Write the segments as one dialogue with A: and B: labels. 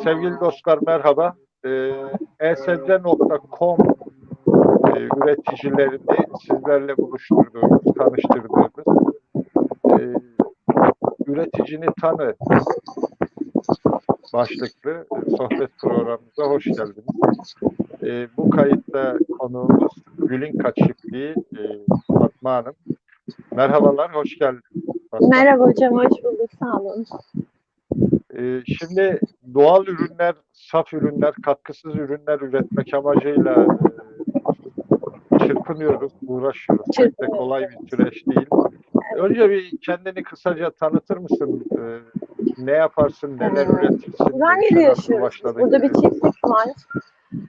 A: Sevgili dostlar merhaba. Ee, esebze.com e, üreticilerini sizlerle buluşturduğumuz, tanıştırdığımız e, üreticini tanı başlıklı sohbet programımıza hoş geldiniz. E, bu kayıtta konuğumuz Gül'in Çiftliği e, Fatma Hanım. Merhabalar, hoş geldiniz.
B: Merhaba hocam, hoş bulduk. Sağ olun.
A: Ee, Şimdi doğal ürünler, saf ürünler, katkısız ürünler üretmek amacıyla e, çırpınıyoruz, uğraşıyoruz. Pek de kolay bir süreç değil. Önce bir kendini kısaca tanıtır mısın? Ee, Ne yaparsın, neler
B: Evet.
A: üretirsin? Nasıl
B: yaşıyoruz. Burada bir çiftlik var.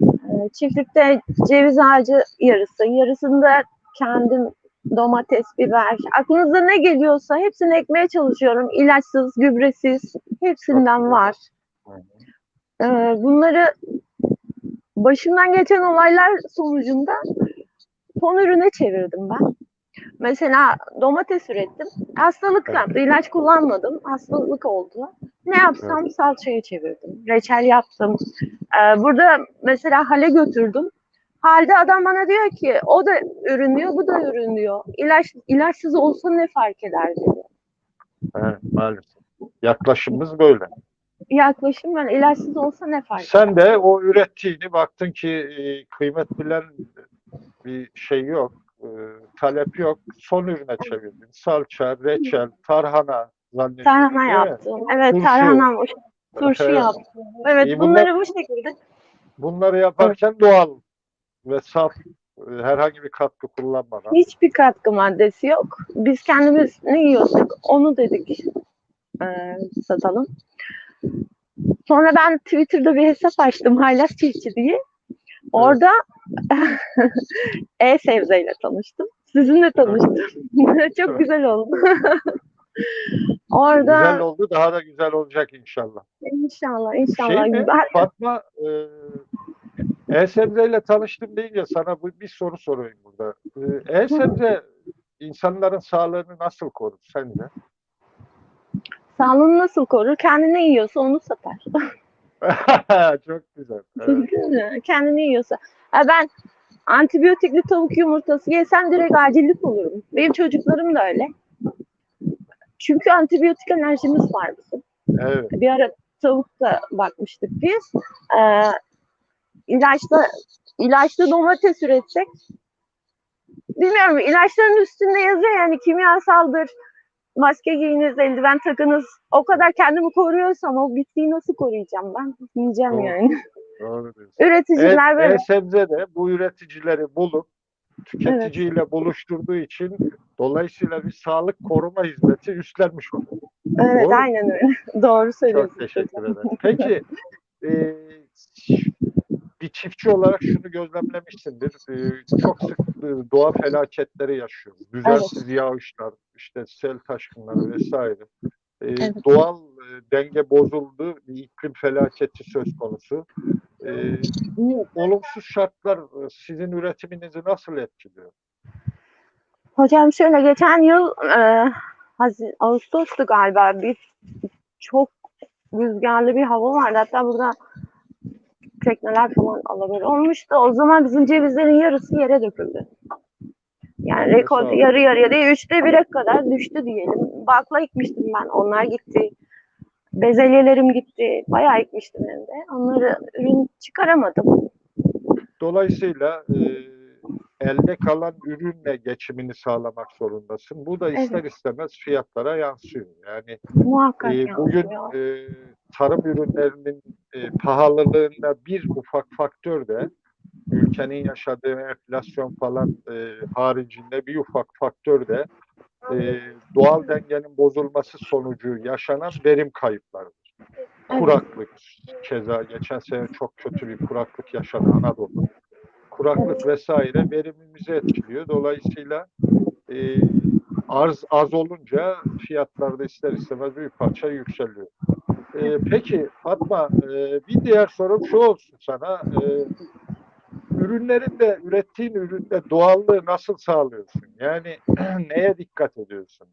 B: Ee, Çiftlikte ceviz ağacı yarısı, yarısında kendim domates, biber, aklınıza ne geliyorsa hepsini ekmeye çalışıyorum. İlaçsız, gübresiz, hepsinden var. Ee, Bunları başımdan geçen olaylar sonucunda son ürüne çevirdim ben. Mesela domates ürettim. Hastalık yaptı. ilaç kullanmadım. Hastalık oldu. Ne yapsam salçaya çevirdim. Reçel yaptım. Ee, burada mesela hale götürdüm. Halde adam bana diyor ki o da ürünüyor, bu da ürünüyor. İlaç, ilaçsız olsa ne fark eder dedi.
A: Evet, maalesef. Yaklaşımımız böyle.
B: Yaklaşım ben ilaçsız olsa ne fark eder?
A: Sen de o ürettiğini baktın ki e, kıymet bilen bir şey yok, e, talep yok. Son ürüne çevirdin. Salça, reçel, tarhana zannediyorum.
B: Tarhana yaptım. Evet
A: Turşu.
B: tarhana, turşu
A: Evet.
B: yaptım. Evet
A: İyi, bunlar-
B: bunları bu şekilde
A: Bunları yaparken doğal ve saf e, herhangi bir katkı kullanmadan.
B: hiçbir katkı maddesi yok. Biz kendimiz ne yiyorsak onu dedik e, satalım. Sonra ben Twitter'da bir hesap açtım Haylaz Çiftçi diye. Orada e-sebzeyle tanıştım. Sizinle tanıştım. Çok güzel oldu. Orada
A: Güzel oldu, daha da güzel olacak inşallah.
B: inşallah inşallah.
A: Şey mi, Fatma, e, e-sebzeyle tanıştım deyince sana bu bir soru sorayım burada. E, e-sebze insanların sağlığını nasıl korur sence?
B: Sağlığını nasıl korur? Kendi ne yiyorsa onu satar.
A: Çok güzel. Evet.
B: Değil mi? Yiyorsa. Ha ben antibiyotikli tavuk yumurtası yesem direkt acillik olurum. Benim çocuklarım da öyle. Çünkü antibiyotik enerjimiz var bizim.
A: evet.
B: Bir ara tavukta bakmıştık biz. Ee, ilaçla, ilaçlı domates üretsek bilmiyorum ilaçların üstünde yazıyor yani kimyasaldır. Maske giyiniz, eldiven takınız. O kadar kendimi koruyorsam o bitkiyi nasıl koruyacağım ben? Yiyeceğim
A: Doğru.
B: yani.
A: Doğru diyorsun.
B: Üreticiler böyle.
A: E-sebze de bu üreticileri bulup tüketiciyle buluşturduğu için dolayısıyla bir sağlık koruma hizmeti üstlenmiş oluyor.
B: Evet
A: Doğru.
B: aynen öyle. Doğru
A: Çok
B: söylüyorsun.
A: teşekkür ederim. Peki e, çiftçi olarak şunu gözlemlemişsindir. E, çok sık e, doğa felaketleri yaşıyoruz. Düzensiz yağışlar, işte sel taşkınları vesaire. E,
B: Evet.
A: Doğal e, denge bozuldu, iklim felaketi söz konusu. E, bu olumsuz şartlar e, sizin üretiminizi nasıl etkiliyor?
B: Hocam şöyle geçen yıl e, Ağustos'tu galiba bir çok rüzgarlı bir hava vardı. Hatta burada tekneler falan alabora olmuştu. O zaman bizim cevizlerin yarısı yere döküldü. Yani rekor yarı yarıya değil üçte bire kadar düştü diyelim. Bakla ekmiştim ben. Onlar gitti. Bezelyelerim gitti. Bayağı ekmiştim hem de. Onları ürün çıkaramadım.
A: Dolayısıyla e, elde kalan ürünle geçimini sağlamak zorundasın. Bu da ister
B: Evet.
A: istemez fiyatlara yansıyor. Yani
B: Muhakkak
A: e, bugün e, tarım ürünlerinin e, pahalılığında bir ufak faktör de ülkenin yaşadığı enflasyon falan e, haricinde bir ufak faktör de e, doğal dengenin bozulması sonucu yaşanan verim kayıplarıdır. Kuraklık keza geçen sene çok kötü bir kuraklık yaşadı Anadolu. Kuraklık vesaire verimimizi etkiliyor. Dolayısıyla e, arz az olunca fiyatlarda ister istemez bir parça yükseliyor. E, peki Fatma e, bir diğer sorum şu olsun sana. E, ürünlerinde, ürettiğin üründe doğallığı nasıl sağlıyorsun? Yani neye dikkat ediyorsun?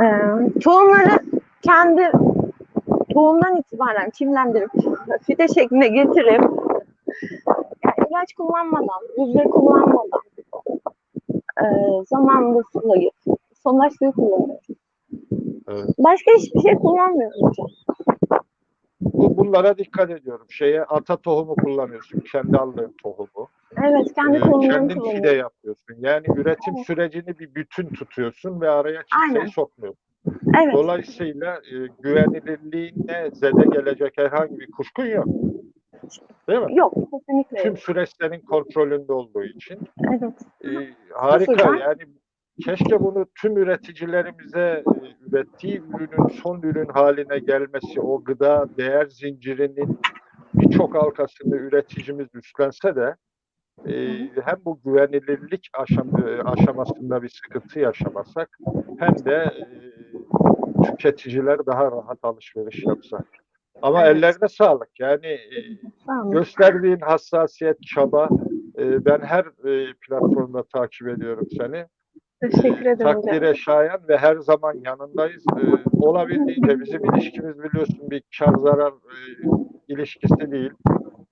B: Ee, tohumları kendi tohumdan itibaren çimlendirip fide şekline getirip yani ilaç kullanmadan, gübre kullanmadan e, zamanında sulayıp sondaj suyu kullanıyoruz.
A: Evet.
B: Başka hiçbir şey kullanmıyoruz hocam.
A: Bu, bunlara dikkat ediyorum. Şeye ata tohumu kullanıyorsun. Kendi aldığın tohumu.
B: Evet, kendi
A: Ee,
B: tohumlarımı
A: kendin fide
B: kullanıyorum.
A: yapıyorsun. Yani üretim sürecini bir bütün tutuyorsun ve araya kimseyi
B: Aynen.
A: sokmuyorsun.
B: Evet,
A: Dolayısıyla e, güvenilirliğine zede gelecek herhangi bir kuşkun yok. Değil mi?
B: yok kesinlikle
A: Tüm
B: yok.
A: süreç senin kontrolünde olduğu için.
B: Evet,
A: E, harika.
B: Sıfırdan.
A: Yani keşke bunu tüm üreticilerimize e, ürettiği ürünün son ürün haline gelmesi, o gıda değer zincirinin birçok halkasını üreticimiz üstlense de e, hem bu güvenilirlik aşam- e, aşamasında bir sıkıntı yaşamasak hem de e, tüketiciler daha rahat alışveriş yapsa. Ama
B: Evet.
A: ellerine sağlık. Yani e,
B: tamam.
A: gösterdiğin hassasiyet, çaba e, ben her e, platformda takip ediyorum seni.
B: Teşekkür ederim hocam.
A: takdire şayan ve her zaman yanındayız. E, olabildiğince bizim ilişkimiz biliyorsun bir kar zarar e, ilişkisi değil.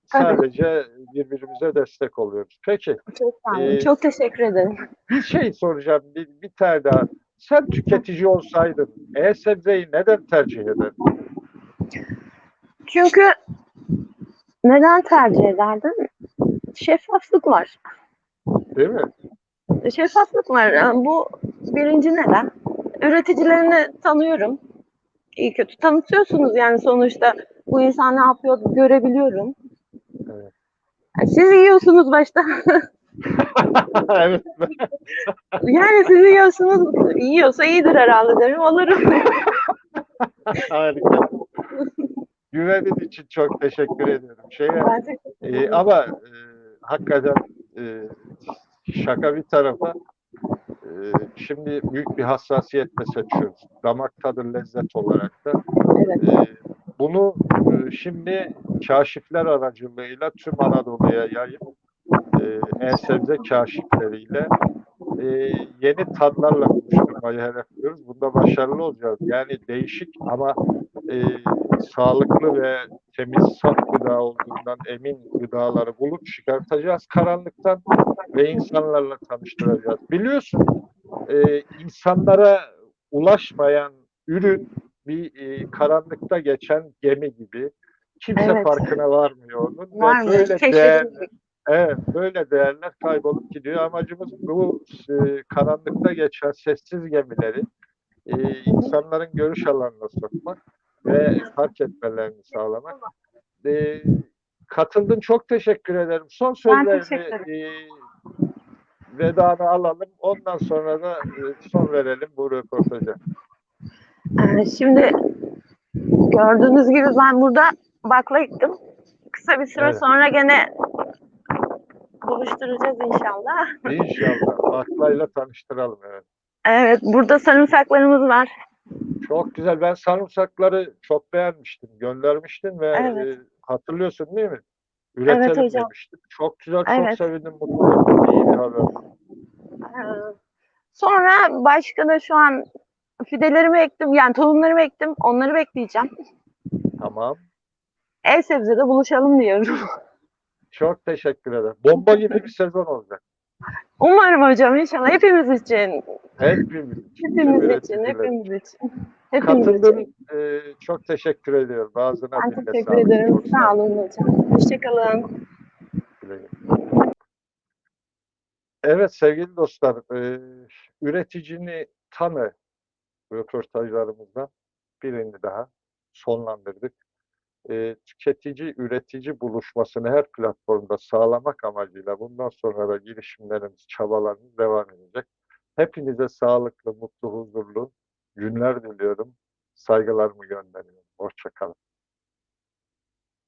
A: Sadece birbirimize destek oluyoruz. Peki
B: Çok sağ olun.
A: Ee,
B: Çok teşekkür ederim.
A: bir şey soracağım bir, bir tane daha. Sen tüketici olsaydın e-sebzeyi neden tercih ederdin?
B: Çünkü neden tercih ederdim? Şeffaflık var.
A: Değil mi?
B: Şeffaflık var. Yani bu birinci neden. Üreticilerini tanıyorum. İyi kötü tanıtıyorsunuz yani sonuçta bu insan ne yapıyor görebiliyorum.
A: Evet.
B: Yani Siz yiyorsunuz başta.
A: evet.
B: yani siz yiyorsunuz. Yiyorsa iyidir herhalde derim. Olurum.
A: Harika. Güvenin için çok teşekkür ediyorum.
B: Teşekkür
A: e, ama e, hakikaten e, şaka bir tarafa e, şimdi büyük bir hassasiyetle seçiyoruz. Damak tadı lezzet olarak da.
B: Evet.
A: Ee, bunu e, şimdi kaşifler aracılığıyla tüm Anadolu'ya yayıp e, e-sebze kaşifleriyle e, yeni tadlarla buluşturmayı hedefliyoruz. Bunda başarılı olacağız. Yani değişik ama e, sağlıklı ve temiz saf gıda olduğundan emin gıdaları bulup çıkartacağız karanlıktan ve insanlarla tanıştıracağız. Biliyorsun e, insanlara ulaşmayan ürün bir e, karanlıkta geçen gemi gibi. Kimse
B: Evet.
A: farkına varmıyor onun. Ve
B: Var mı?
A: böyle değerler, evet, böyle değerler kaybolup gidiyor. Amacımız bu e, karanlıkta geçen sessiz gemileri e, insanların görüş alanına sokmak ve fark etmelerini sağlamak. E, katıldın çok teşekkür ederim. Son sözlerini e, vedanı alalım. Ondan sonra da e, son verelim bu röportaja.
B: Ee, Şimdi gördüğünüz gibi ben burada bakla gittim. Kısa bir süre
A: Evet.
B: sonra gene buluşturacağız inşallah.
A: İnşallah. Baklayla tanıştıralım. Evet.
B: Evet, burada sarımsaklarımız var.
A: Çok güzel. Ben sarımsakları çok beğenmiştim. Göndermiştin ve
B: Evet.
A: e, hatırlıyorsun değil mi? Üretelim
B: hocam.
A: demiştim. Çok güzel, çok
B: Evet.
A: sevindim. Mutlu oldum. İyi bir haber.
B: Ee, Sonra başka da şu an fidelerimi ektim, yani tohumlarımı ektim. Onları bekleyeceğim.
A: Tamam.
B: El sebzede buluşalım diyorum.
A: Çok teşekkür ederim. Bomba gibi bir sezon olacak.
B: Umarım hocam inşallah hepimiz için.
A: Hepimiz için.
B: Hepimiz için, hepimiz için. Hepimiz
A: Katıldın.
B: için.
A: e, çok teşekkür ediyorum. Ağzına
B: Ben teşekkür ederim. Sağ olun hocam. Hoşçakalın.
A: Güle güle. Evet sevgili dostlar, üreticini tanı röportajlarımızdan birini daha sonlandırdık. Tüketici üretici buluşmasını her platformda sağlamak amacıyla bundan sonra da girişimlerimiz, çabalarımız devam edecek. Hepinize sağlıklı, mutlu, huzurlu günler diliyorum. Saygılarımı gönderiyorum.